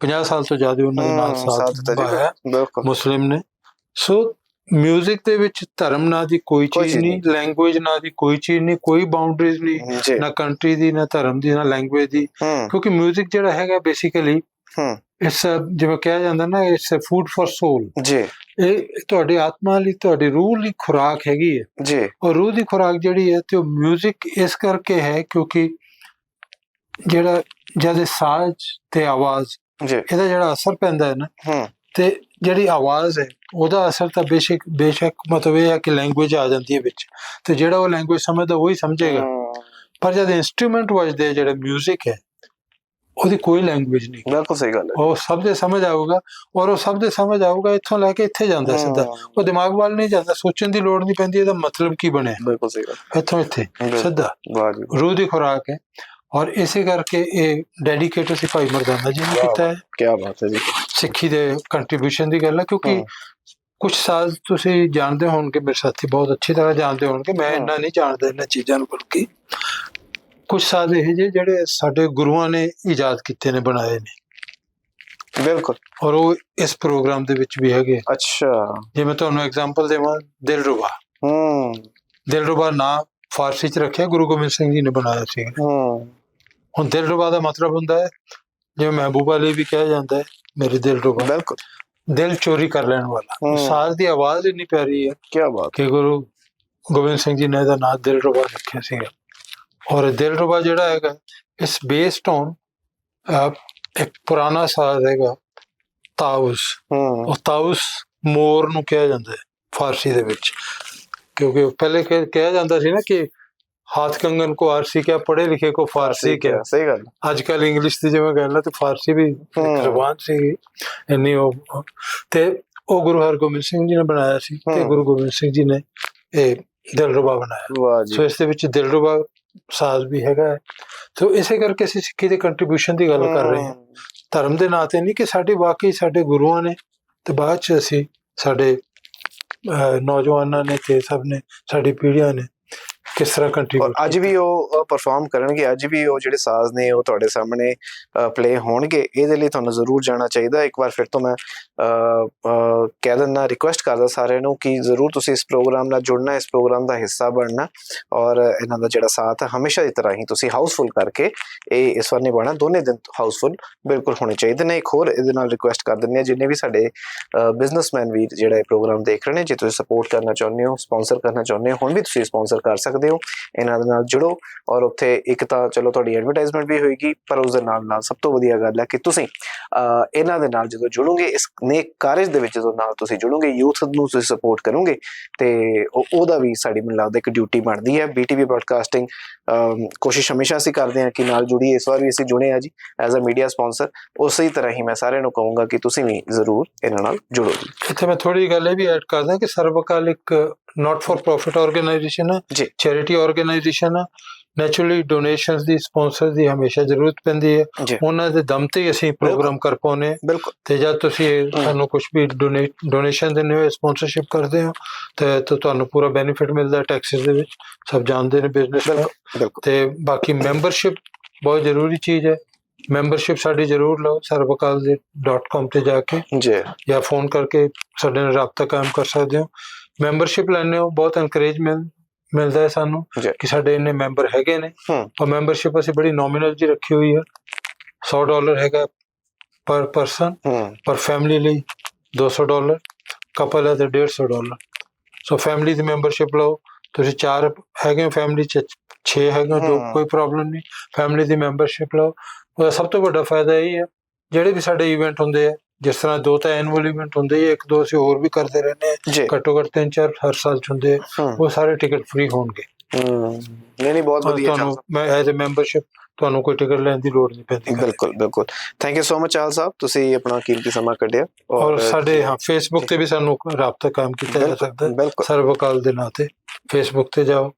50 ਸਾਲ ਤੋਂ ਜ਼ਿਆਦਾ ਉਹਨਾਂ ਦੇ ਨਾਲ ਸਾਥ ਨਿਭਾਇਆ ਮੁਸਲਿਮ ਨੇ। ਸੋ ਮਿਊਜ਼ਿਕ ਦੇ ਵਿੱਚ ਧਰਮ ਨਾਂ ਦੀ ਕੋਈ ਚੀਜ਼ ਨਹੀਂ ਲੈਂਗੁਏਜ ਨਾਂ ਦੀ ਕੋਈ ਚੀਜ਼ ਨਹੀਂ ਕੋਈ ਬਾਉਂਡਰੀਜ਼ ਨਹੀਂ ਨਾ ਕੰਟਰੀ ਦੀ ਨਾ ਧਰਮ ਦੀ ਨਾ ਲੈਂਗੁਏਜ ਦੀ। ਕਿਉਂਕਿ ਮਿਊਜ਼ਿਕ ਜਿਹੜਾ ਹੈਗਾ ਬੇਸਿਕਲੀ ਇਟਸ ਜਿਵੇਂ ਕਿਹਾ ਜਾਂਦਾ ਨਾ it's a food for soul ji. ਇਹ ਤੁਹਾਡੇ ਆਤਮਾ ਲਈ ਤੁਹਾਡੀ ਰੂਹ ਲਈ ਖੁਰਾਕ ਹੈਗੀ ਹੈ। ਜੀ। ਔਰ ਰੂਹ ਦੀ ਖੁਰਾਕ ਜਿਹੜੀ ਹੈ ਤੇ ਉਹ 뮤직 ਇਸ ਕਰਕੇ ਹੈ ਕਿਉਂਕਿ ਜਿਹੜਾ ਜਦ ਸਾਜ਼ ਤੇ ਆਵਾਜ਼ ਜੀ। ਇਹਦਾ ਜਿਹੜਾ ਅਸਰ ਪੈਂਦਾ ਹੈ ਨਾ ਹੂੰ। ਤੇ ਜਿਹੜੀ ਆਵਾਜ਼ ਹੈ ਉਹਦਾ ਅਸਰ ਤਾਂ ਬੇਸ਼ੱਕ ਬੇਸ਼ੱਕ ਮਤਲਬ ਇਹ ਹੈ ਕਿ ਲੈਂਗੁਏਜ ਆ ਜਾਂਦੀ ਹੈ ਵਿੱਚ। ਤੇ ਜਿਹੜਾ ਉਹ ਲੈਂਗੁਏਜ ਸਮਝਦਾ ਉਹੀ ਸਮਝੇਗਾ। ਪਰ ਜਦ ਇਨਸਟਰੂਮੈਂਟ ਵੱਜਦੇ ਜਿਹੜੇ 뮤직 ਹੈ ਉਹਦੀ ਕੋਈ ਲੈਂਗੁਏਜ ਨਹੀਂ। ਬਿਲਕੁਲ ਸਹੀ ਗੱਲ ਹੈ। ਉਹ ਸਭ ਦੇ ਸਮਝ ਆਊਗਾ ਔਰ ਉਹ ਸਭ ਦੇ ਸਮਝ ਆਊਗਾ ਇੱਥੋਂ ਲੈ ਕੇ ਇੱਥੇ ਜਾਂਦਾ ਸਿੱਧਾ। ਉਹ ਦਿਮਾਗ ਵੱਲ ਨਹੀਂ ਜਾਂਦਾ ਸੋਚਣ ਦੀ ਲੋੜ ਨਹੀਂ ਪੈਂਦੀ ਇਹਦਾ ਮਤਲਬ ਕੀ ਬਣਿਆ। ਬਿਲਕੁਲ ਸਹੀ ਗੱਲ। ਇੱਥੋਂ ਇੱਥੇ। ਸਿੱਧਾ। ਵਾਹ ਰੂਹ ਦੀ ਖੁਰਾਕ ਹੈ। ਔਰ ਇਸੇ ਕਰਕੇ ਇਹ ਡੈਡੀਕੇਟਡ ਸੀ ਭਾਈ ਮਰਦਾਨਾ ਜੀ ਨੇ। ਕੀਤਾ ਹੈ। ਕੀ ਬਾਤ ਹੈ ਜੀ। ਸਿੱਖੀ ਦੇ ਕੰਟਰੀਬਿਊਸ਼ਨ ਦੀ ਗੱਲ ਹੈ ਕਿਉਂਕਿ। ਕੁਝ ਸਾਜ਼ ਤੁਸੀਂ ਜਾਣਦੇ ਹੋਣਗੇ ਮੇਰੇ ਸਾਥੀ ਬਹੁਤ ਅੱਛੀ ਤਰ੍ਹਾਂ ਜਾਣਦੇ ਹੋਣਗੇ ਮੈਂ। ਇੰਨਾ ਨਹੀਂ ਜਾਣਦਾ ਇਹਨਾਂ ਚੀਜ਼ਾਂ ਨੂੰ ਬਲਕਿ। ਕੁਝ ਸਾਜ਼ ਇਹ ਜਿਹੇ ਜਿਹੜੇ ਸਾਡੇ ਗੁਰੂਆਂ ਨੇ ਇਜਾਦ ਕੀਤੇ ਨੇ ਬਣਾਏ ਨੇ। ਬਿਲਕੁਲ। ਔਰ ਉਹ ਇਸ ਪ੍ਰੋਗਰਾਮ ਦੇ ਵਿੱਚ ਵੀ ਹੈਗੇ। ਅੱਛਾ। ਜੇ ਮੈਂ ਤੁਹਾਨੂੰ ਐਗਜ਼ਾਮਪਲ ਦੇਵਾਂ ਦਿਲਰੁਬਾ। ਹੂੰ। ਦਿਲਰੁਬਾ ਨਾਂ ਫਾਰਸੀ ਚ ਰੱਖਿਆ ਗੁਰੂ ਗੋਬਿੰਦ ਸਿੰਘ ਜੀ ਨੇ ਬਣਾਇਆ ਸੀ। ਹੂੰ। ਹੁਣ ਦਿਲਰੁਬਾ ਦਾ ਮਤਲਬ ਹੁੰਦਾ ਹੈ ਜਿਵੇਂ ਮਹਿਬੂਬਾ ਲਈ ਵੀ ਕਿਹਾ ਜਾਂਦਾ ਹੈ ਮੇਰੇ ਦਿਲਰੁਬਾ। ਬਿਲਕੁਲ। ਦਿਲ ਚੋਰੀ ਕਰ ਲੈਣ ਵਾਲਾ। ਸਾਜ਼ ਦੀ ਆਵਾਜ਼ ਇੰਨੀ ਪਿਆਰੀ ਹੈ ਕੀ ਬਾਤ। ਕਿ ਗੁਰੂ ਗੋਬਿੰਦ ਸਿੰਘ ਜੀ ਨੇ ਇਹਦਾ ਨਾਮ ਦਿਲਰੁਬਾ ਰੱਖਿਆ ਸੀਗਾ। ਔਰ ਦਿਲਰੁਬਾ ਜਿਹੜਾ ਹੈਗਾ ਇਸ ਬੇਸਡ ਔਨ ਇੱਕ ਪੁਰਾਣਾ ਸਾਜ਼ ਹੈਗਾ ਤਾਉਸ ਹੂੰ। ਉਹ ਤਾਉਸ ਮੋਰ ਨੂੰ ਕਿਹਾ ਜਾਂਦਾ ਹੈ ਫਾਰਸੀ ਦੇ ਵਿੱਚ। ਕਿਉਂਕਿ ਪਹਿਲੇ ਕਿਹਾ ਜਾਂਦਾ ਸੀ ਨਾ ਕਿ ਹਾਥ ਕੰਗਨ ਕੋ ਆਰਸੀ ਕਿਆ ਪੜ੍ਹੇ ਲਿਖੇ ਕੋ ਫਾਰਸੀ ਕਿਆ। ਸਹੀ ਗੱਲ। ਅੱਜ ਕੱਲ ਇੰਗਲਿਸ਼ ਦੀ ਜਿਵੇਂ ਗੱਲ ਹੈ ਤੇ ਫਾਰਸੀ ਵੀ। ਜ਼ੁਬਾਨ ਸੀ ਇੰਨੀ ਉਹ ਤੇ ਉਹ ਗੁਰੂ ਹਰਗੋਬਿੰਦ ਸਿੰਘ ਜੀ ਨੇ ਬਣਾਇਆ ਸੀ ਤੇ। ਗੁਰੂ ਗੋਬਿੰਦ ਸਿੰਘ ਜੀ ਨੇ ਇਹ ਦਿਲਰੁਬਾ ਬਣਾਇਆ। ਵਾਹ ਜੀ। ਸੋ ਇਸ ਦੇ ਵਿੱਚ ਦਿਲਰੁਬਾ ਸਾਜ਼ ਵੀ ਹੈਗਾ ਹੈ। ਸੋ ਇਸੇ ਕਰਕੇ ਅਸੀਂ ਸਿੱਖੀ ਦੇ ਕੰਟਰੀਬਿਊਸ਼ਨ ਦੀ ਗੱਲ ਕਰ ਰਹੇ ਹਾਂ। ਧਰਮ ਦੇ ਨਾਂ ਤੇ ਨਹੀਂ ਕਿ ਸਾਡੇ ਵਾਕਈ ਸਾਡੇ ਗੁਰੂਆਂ ਨੇ ਤੇ ਬਾਅਦ ਚ ਅਸੀਂ ਸਾਡੇ ਨੌਜਵਾਨਾਂ ਨੇ ਤੇ ਸਭ ਨੇ ਸਾਡੀ ਪੀੜ੍ਹੀਆਂ ਨੇ ਕਿਸ ਤਰ੍ਹਾਂ ਔਰ ਕੰਟਰੀਬਿਊਟ ਅੱਜ ਵੀ ਉਹ ਪਰਫਾਰਮ ਕਰਨਗੇ। ਅੱਜ ਵੀ ਉਹ ਜਿਹੜੇ ਸਾਜ਼ ਨੇ ਉਹ ਤੁਹਾਡੇ ਸਾਹਮਣੇ ਪਲੇ ਹੋਣਗੇ। ਇਹਦੇ ਲਈ ਤੁਹਾਨੂੰ ਜ਼ਰੂਰ ਜਾਣਾ ਚਾਹੀਦਾ। ਇੱਕ ਵਾਰ ਫਿਰ ਤੋਂ ਮੈਂ ਕਹਿ ਦਿੰਦਾ ਰਿਕੁਐਸਟ ਕਰਦਾ ਸਾਰਿਆਂ ਨੂੰ ਕਿ ਜ਼ਰੂਰ ਤੁਸੀਂ ਇਸ ਪ੍ਰੋਗਰਾਮ ਨਾਲ ਜੁੜਨਾ ਇਸ ਪ੍ਰੋਗਰਾਮ ਦਾ ਹਿੱਸਾ ਬਣਨਾ। ਔਰ ਇਹਨਾਂ ਦਾ ਜਿਹੜਾ ਸਾਥ ਹੈ ਹਮੇਸ਼ਾ ਦੀ ਤਰ੍ਹਾਂ ਹੀ ਤੁਸੀਂ ਹਾਊਸਫੁੱਲ ਕਰਕੇ ਇਹ ਇਸ ਵਾਰ ਨਿਭਾਉਣਾ। ਦੋਨੇ ਦਿਨ ਹਾਊਸਫੁੱਲ ਬਿਲਕੁਲ ਹੋਣੇ ਚਾਹੀਦੇ ਨੇ। ਇੱਕ ਹੋਰ ਇਹਦੇ ਨਾਲ ਰਿਕੁਐਸਟ ਕਰ ਦਿੰਦੇ ਆ ਜਿੰਨੇ ਵੀ ਸਾਡੇ ਬਿਜ਼ਨਸਮੈਨ ਵੀ ਜਿਹੜਾ ਇਹ ਪ੍ਰੋਗਰਾਮ ਦੇਖ ਰਹੇ ਨੇ ਜੇ ਤੁਸੀਂ ਸਪੋਰਟ ਕਰਨਾ ਚਾਹੁੰਦੇ ਹੋ ਸਪਾਂਸਰ ਕਰਨਾ ਚਾਹੁੰਦੇ ਹੋ ਹੁਣ ਵੀ ਤੁਸੀਂ ਸਪਾਂਸਰ ਕਰ ਸਕਦੇ ਹੋ ਇਹਨਾਂ ਦੇ ਨਾਲ ਜੁੜੋ ਔਰ ਉੱਥੇ ਇੱਕ ਤਾਂ ਚਲੋ ਤੁਹਾਡੀ ਐਡਵਰਟਾਈਜ਼ਮੈਂਟ ਵੀ ਹੋਏਗੀ ਪਰ ਉਸ ਦੇ ਨਾਲ ਨਾਲ ਸਭ ਤੋਂ ਵਧੀਆ ਗੱਲ ਹੈ ਕਿ ਤੁਸੀਂ ਇਹਨਾਂ ਦੇ ਨਾਲ ਜਦੋਂ ਜੁੜੋਗੇ ਇਸ ਨੇਕ ਕਾਰਜ ਦੇ ਵਿੱਚ ਜਦੋਂ ਨਾਲ ਤੁਸੀਂ ਜੁੜੋਗੇ ਯੂਥ ਨੂੰ ਤੁਸੀਂ ਸਪੋਰਟ ਕਰੋਗੇ ਤੇ ਉਹ- ਉਹਦਾ ਵੀ ਸਾਡੀ ਮੈਨੂੰ ਲੱਗਦਾ ਇੱਕ ਡਿਊਟੀ ਬਣਦੀ ਹੈ ਬੀਟੀਵੀ ਬ੍ਰਾਡਕਾਸਟਿੰਗ ਕੋਸ਼ਿਸ਼ ਹਮੇਸ਼ਾ ਅਸੀਂ ਕਰਦੇ ਹਾਂ ਕਿ ਨਾਲ ਜੁੜੀਏ ਇਸ ਵਾਰ ਵੀ ਅਸੀਂ ਜੁੜੇ ਹਾਂ ਜੀ ਐਜ਼ ਅ ਮੀਡੀਆ ਸਪਾਂਸਰ ਉਸੇ ਤਰ੍ਹਾਂ ਹੀ ਮੈਂ ਸਾਰਿਆਂ ਨੂੰ ਕਹੂੰਗਾ ਕਿ ਤੁਸੀਂ ਵੀ ਜ਼ਰੂਰ ਇਹਨਾਂ ਨਾਲ ਜੁੜੋ ਜੀ ਇੱਥੇ ਮੈਂ ਥੋੜੀ ਗੱਲ ਇਹ ਵੀ ਐਡ ਕਰਦਾ ਕਿ ਸਰਵਕਾਲ ਇੱਕ ਨਾਟ ਫॉर ਪ੍ਰੋਫਿਟ ਆਰਗੇਨਾਈਜੇਸ਼ਨ ਹੈ ਜੀ। ਚੈਰਿਟੀ ਆਰਗੇਨਾਈਜੇਸ਼ਨ ਹੈ ਨੈਚੁਰਲੀ ਡੋਨੇਸ਼ਨਸ ਦੀ ਸਪਾਂਸਰ ਦੀ ਹਮੇਸ਼ਾ ਜ਼ਰੂਰਤ ਪੈਂਦੀ ਹੈ ਜੀ ਉਹਨਾਂ ਦੇ ਦਮ ਤੇ ਹੀ ਅਸੀਂ ਪ੍ਰੋਗਰਾਮ ਕਰ ਪਾਉਨੇ ਹਾਂ। ਬਿਲਕੁਲ ਤੇ ਜਦ ਤੁਸੀਂ ਸਾਨੂੰ ਕੁਝ ਵੀ ਡੋਨੇਸ਼ਨ ਦਿੰਦੇ ਹੋ ਸਪਾਂਸਰਸ਼ਿਪ ਕਰਦੇ ਹੋ ਤੇ ਤਾਂ ਤੁਹਾਨੂੰ ਪੂਰਾ ਬੈਨੀਫਿਟ ਮਿਲਦਾ ਟੈਕਸਸ ਦੇ ਵਿੱਚ ਸਭ ਜਾਣਦੇ ਨੇ ਬਿਜ਼ਨਸ ਬਿਲਕੁਲ ਬਿਲਕੁਲ ਤੇ ਬਾਕੀ ਮੈਂਬਰਸ਼ਿਪ ਬਹੁਤ ਜ਼ਰੂਰੀ ਚੀਜ਼ ਹੈ ਮੈਂਬਰਸ਼ਿਪ ਸਾਡੀ ਜ਼ਰੂਰ ਲਓ sarvakal.com ਤੇ ਜਾ ਕੇ ਜੀ ਜਾਂ ਫੋਨ ਕਰਕੇ ਸਾਡੇ ਨਾਲ ਰਾਬਤਾ ਕਾਇਮ ਕਰ ਸਕਦੇ ਹੋ ਮੈਂਬਰਸ਼ਿਪ ਲੈਣੇ ਹੋ ਬਹੁਤ ਐਨਕਰੇਜਮੈਂਟ ਮਿਲਦਾ ਹੈ ਸਾਨੂੰ ਜੀ। ਕਿ ਸਾਡੇ ਇੰਨੇ ਮੈਂਬਰ ਹੈਗੇ ਨੇ। ਹੂੰ। ਔਰ ਮੈਂਬਰਸ਼ਿਪ ਅਸੀਂ ਬੜੀ ਨੋਮੀਨਲ ਜੀ ਰੱਖੀ ਹੋਈ ਹੈ। 100 ਡਾਲਰ ਹੈਗਾ ਪਰ ਪਰਸਨ ਹੂੰ। ਪਰ ਫੈਮਿਲੀ ਲਈ 200 ਡਾਲਰ ਕਪਲ ਹੈ ਤੇ 150 ਡਾਲਰ ਸੋ ਫੈਮਿਲੀ ਦੀ ਮੈਂਬਰਸ਼ਿਪ ਲਓ। ਤੁਸੀਂ ਚਾਰ ਹੈਗੇ ਹੋ ਫੈਮਿਲੀ ਚ 6 ਹੈਗੇ ਹੋ ਜੋ ਹਮ। ਕੋਈ ਪ੍ਰੋਬਲਮ ਨਹੀਂ। ਫੈਮਿਲੀ ਦੀ ਮੈਂਬਰਸ਼ਿਪ ਲਓ। ਉਹਦਾ ਸਭ ਤੋਂ ਵੱਡਾ ਫਾਇਦਾ ਇਹ ਹੈ ਜਿਹੜੇ ਵੀ ਸਾਡੇ ਇਵੈਂਟ ਹੁੰਦੇ ਆ ਜਿਸ ਤਰ੍ਹਾਂ ਦੋ ਤਾਂ ਐਨੂਅਲ ਇਵੈਂਟ ਹੁੰਦੇ ਹੀ ਇੱਕ ਦੋ ਅਸੀਂ ਹੋਰ ਵੀ ਕਰਦੇ ਰਹਿੰਦੇ ਜੀ। ਘੱਟੋ ਘੱਟ ਤਿੰਨ ਚਾਰ ਹਰ ਸਾਲ ਹੁੰਦੇ ਹੂੰ। ਉਹ ਸਾਰੇ ਟਿਕਟ ਫ੍ਰੀ ਹੋਣਗੇ। ਹੂੰ ਨਹੀਂ ਨਹੀਂ ਬਹੁਤ ਵਧੀਆ ਤੁਹਾਨੂੰ ਮੈਂ ਐਜ਼ ਅ ਮੈਂਬਰਸ਼ਿਪ ਤੁਹਾਨੂੰ ਕੋਈ ਟਿਕਟ ਲੈਣ ਦੀ ਲੋੜ ਨਹੀਂ ਪੈਂਦੀ। ਬਿਲਕੁਲ ਬਿਲਕੁਲ। ਥੈਂਕ ਯੂ ਸੋ ਮਚ ਚਾਲ ਸਾਹਿਬ। ਤੁਸੀਂ ਆਪਣਾ ਕੀਮਤੀ ਸਮਾਂ ਕੱਢਿਆ ਔਰ ਸਾਡੇ ਹਾਂ ਫੇਸਬੁੱਕ ਤੇ ਵੀ ਸਾਨੂੰ ਰਾਬਤਾ ਕਾਇਮ ਕੀਤਾ ਜਾ ਸਕਦਾ ਹੈ। ਸਰਵਕਾਲ ਦੇ ਨਾਂ ਤੇ ਫੇਸਬੁੱਕ ਤੇ ਜਾਓ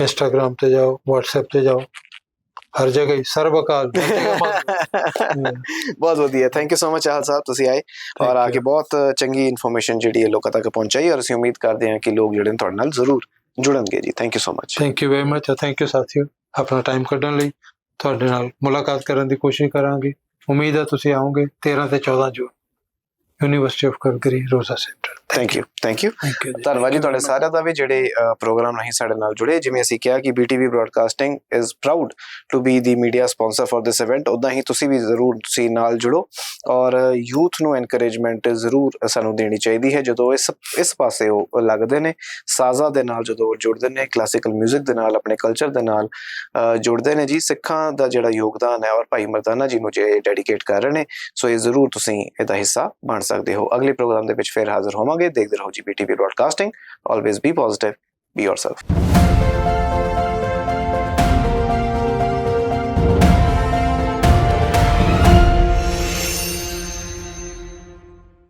ਇੰਸਟਾਗ੍ਰam ਤੇ ਜਾਓ WhatsApp ਤੇ ਜਾਓ। ਹਰ ਜਗ੍ਹਾ ਹੀ ਸਰਵਕਾਲ ਹਰ ਜਗ੍ਹਾ ਮਾਰ- ਬਹੁਤ ਵਧੀਆ thank you so much Chahal Sahib ਤੁਸੀਂ ਆਏ ਔਰ Thank ਆ you. ਕੇ ਬਹੁਤ ਚੰਗੀ ਇਨਫੋਰਮੇਸ਼ਨ ਜਿਹੜੀ ਹੈ ਲੋਕਾਂ ਤੱਕ ਪਹੁੰਚਾਈ ਔਰ ਅਸੀਂ ਉਮੀਦ ਕਰਦੇ ਹਾਂ ਕਿ ਲੋਕ ਜਿਹੜੇ ਨੇ ਤੁਹਾਡੇ ਨਾਲ ਜ਼ਰੂਰ ਜੁੜਨਗੇ ji thank you so much thank you very much thank you ਸਾਥੀਓ ਆਪਣਾ ਟਾਈਮ ਕੱਢਣ ਲਈ ਤੁਹਾਡੇ ਨਾਲ ਮੁਲਾਕਾਤ ਕਰਨ ਦੀ ਕੋਸ਼ਿਸ਼ ਕਰਾਂਗੇ ਉਮੀਦ ਹੈ ਤੁਸੀਂ ਆਓਗੇ 13 ਤੇ 14 ਜੂਨ University of Calgary Rozsa Centre thank you thank you ਧੰਨਵਾਦ ਜੀ ਤੁਹਾਡੇ ਸਾਰਿਆਂ ਦਾ ਵੀ ਜਿਹੜੇ ਪ੍ਰੋਗਰਾਮ ਰਾਹੀਂ ਸਾਡੇ ਨਾਲ ਜੁੜੇ। ਜਿਵੇਂ ਅਸੀਂ ਕਿਹਾ ਕਿ BTV broadcasting is proud to be the media sponsor for this event ਉਦਾਂ ਹੀ ਤੁਸੀਂ ਵੀ ਜ਼ਰੂਰ ਤੁਸੀਂ ਨਾਲ ਜੁੜੋ ਔਰ ਯੂਥ ਨੂੰ ਐਨਕਰੇਜਮੈਂਟ ਜ਼ਰੂਰ ਸਾਨੂੰ ਦੇਣੀ ਚਾਹੀਦੀ ਹੈ। ਜਦੋਂ ਇਸ ਇਸ ਪਾਸੇ ਉਹ ਲੱਗਦੇ ਨੇ ਸਾਜ਼ਾ ਦੇ ਨਾਲ ਜਦੋਂ ਜੁੜਦੇ ਨੇ ਕਲਾਸਿਕਲ 뮤직 ਦੇ ਨਾਲ ਆਪਣੇ ਕਲਚਰ ਦੇ ਨਾਲ ਜੁੜਦੇ ਨੇ ਜੀ। ਸਿੱਖਾਂ ਦਾ ਜਿਹੜਾ ਯੋਗਦਾਨ ਹੈ ਔਰ ਭਾਈ ਮਰਦਾਨਾ ਜੀ ਨੂੰ ਜੇ ਡੈਡੀਕੇਟ ਕਰ ਰਹੇ ਨੇ ਸੋ ਇਹ ਜ਼ਰੂਰ ਤੁਸੀਂ ਇਹਦਾ ਹਿੱਸਾ ਬਣ ਸਕਦੇ ਹੋ। ਅਗਲੇ ਪ੍ਰੋਗਰਾਮ ਦੇ ਵਿੱਚ ਫੇਰ ਹਾਜ਼ਰ ਹੋਵਾਂਗੇ। ਦੇਖਦੇ ਰਹੋ ਜੀ BTV broadcasting always be positive be yourself